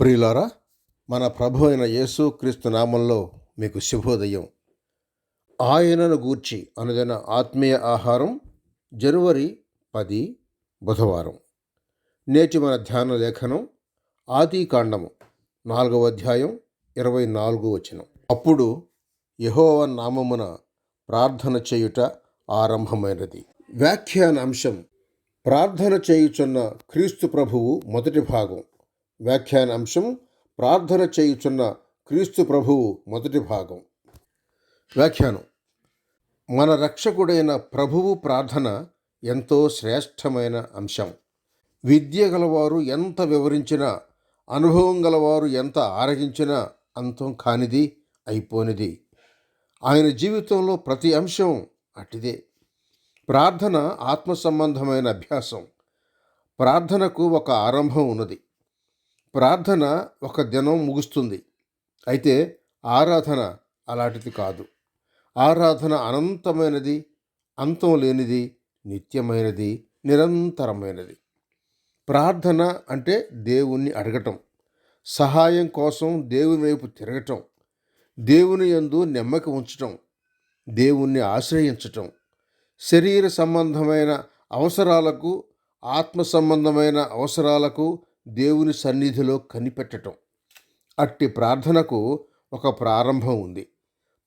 ప్రియులారా మన ప్రభు అయిన యేసు క్రీస్తు నామంలో మీకు శుభోదయం. ఆయనను గూర్చి అనుదిన ఆత్మీయ ఆహారం జనవరి పది బుధవారం. నేటి మన ధ్యాన లేఖనం ఆది కాండము నాలుగవ అధ్యాయం ఇరవై నాలుగు వచనం. అప్పుడు యహోవ నామమున ప్రార్థన చేయుట ఆరంభమైనది. వ్యాఖ్యాన అంశం ప్రార్థన చేయుచున్న క్రీస్తు ప్రభువు మొదటి భాగం. వ్యాఖ్యాన అంశం ప్రార్థన చేయుచున్న క్రీస్తు ప్రభువు మొదటి భాగం. వ్యాఖ్యానం. మన రక్షకుడైన ప్రభువు ప్రార్థన ఎంతో శ్రేష్టమైన అంశం. విద్య గలవారు ఎంత వివరించినా అనుభవం గలవారు ఎంత ఆరగించినా అంతం కానిది అయిపోనిది. ఆయన జీవితంలో ప్రతి అంశం అటిదే. ప్రార్థన ఆత్మ సంబంధమైన అభ్యాసం. ప్రార్థనకు ఒక ఆరంభం ఉన్నది. ప్రార్థన ఒక దినం ముగుస్తుంది. అయితే ఆరాధన అలాంటిది కాదు. ఆరాధన అనంతమైనది అంతం లేనిది నిత్యమైనది నిరంతరమైనది. ప్రార్థన అంటే దేవుణ్ణి అడగటం. సహాయం కోసం దేవుని వైపు తిరగటం. దేవుని యందు నెమ్మక ఉంచటం. దేవుణ్ణి ఆశ్రయించటం. శరీర సంబంధమైన అవసరాలకు ఆత్మ సంబంధమైన అవసరాలకు దేవుని సన్నిధిలో కనిపెట్టటం. అట్టి ప్రార్థనకు ఒక ప్రారంభం ఉంది.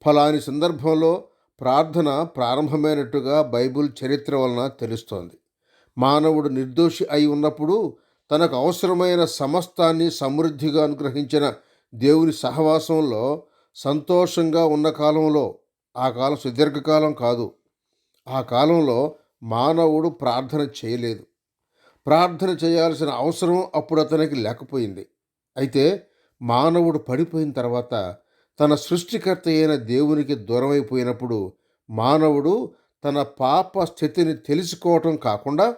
ఫలాని సందర్భంలో ప్రార్థన ప్రారంభమైనట్టుగా బైబిల్ చరిత్ర వలన తెలుస్తోంది. మానవుడు నిర్దోషి అయి ఉన్నప్పుడు తనకు అవసరమైన సమస్తాన్ని సమృద్ధిగా అనుగ్రహించిన దేవుని సహవాసంలో సంతోషంగా ఉన్న కాలంలో ఆ కాలం సుదీర్ఘకాలం కాదు. ఆ కాలంలో మానవుడు ప్రార్థన చేయలేదు. ప్రార్థన చేయాల్సిన అవసరం అప్పుడు అతనికి లేకపోయింది. అయితే మానవుడు పడిపోయిన తర్వాత తన సృష్టికర్త అయిన దేవునికి దూరమైపోయినప్పుడు మానవుడు తన పాప స్థితిని తెలుసుకోవటం కాకుండా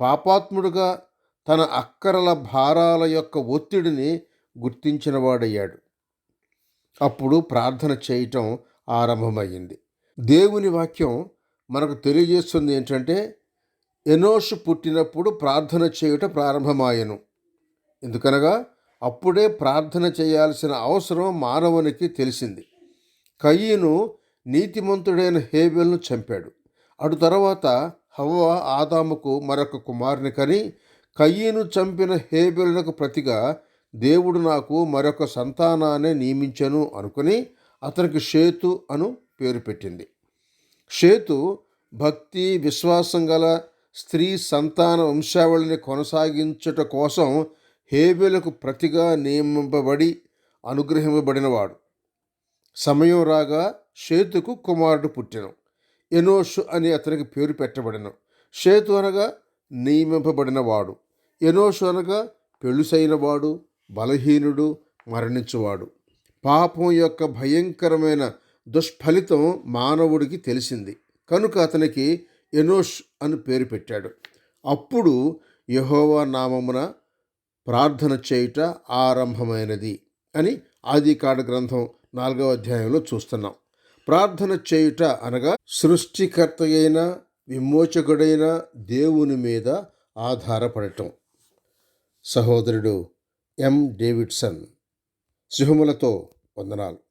పాపాత్ముడుగా తన అక్కరల భారాల యొక్క ఒత్తిడిని గుర్తించినవాడయ్యాడు. అప్పుడు ప్రార్థన చేయటం ఆరంభమయ్యింది. దేవుని వాక్యం మనకు తెలియజేస్తుంది ఏంటంటే ఎనోషు పుట్టినప్పుడు ప్రార్థన చేయుట ప్రారంభమాయను. ఎందుకనగా అప్పుడే ప్రార్థన చేయాల్సిన అవసరం మానవునికి తెలిసింది. కయ్యను నీతిమంతుడైన హేబెల్ను చంపాడు. అటు తర్వాత హవ్వ ఆదాముకు మరొక కుమారుని కని కయ్యను చంపిన హేబెల్నకు ప్రతిగా దేవుడు నాకు మరొక సంతానాన్ని నియమించను అనుకుని అతనికి షేతు అను పేరు పెట్టింది. షేతు భక్తి విశ్వాసం గల స్త్రీ సంతాన వంశావళిని కొనసాగించుట కోసం హేబెలకు ప్రతిగా నియమింపబడి అనుగ్రహింపబడినవాడు. సమయం రాగా షేతుకు కుమారుడు పుట్టెను. ఎనోషు అని అతనికి పేరు పెట్టబడిన. షేతు అనగా నియమింపబడినవాడు. ఎనోషు అనగా పెళుసైనవాడు బలహీనుడు మరణించువాడు. పాపం యొక్క భయంకరమైన దుష్ఫలితం మానవుడికి తెలిసింది. కనుక అతనికి ఎనోష్ అని పేరు పెట్టాడు. అప్పుడు యహోవా నామమున ప్రార్థన చేయుట ఆరంభమైనది అని ఆదికాండ గ్రంథం నాలుగవ అధ్యాయంలో చూస్తున్నాం. ప్రార్థన చేయుట అనగా సృష్టికర్త అయిన విమోచకుడైన దేవుని మీద ఆధారపడటం. సహోదరుడు ఎం. డేవిడ్సన్ సింహములతో వందనాలు.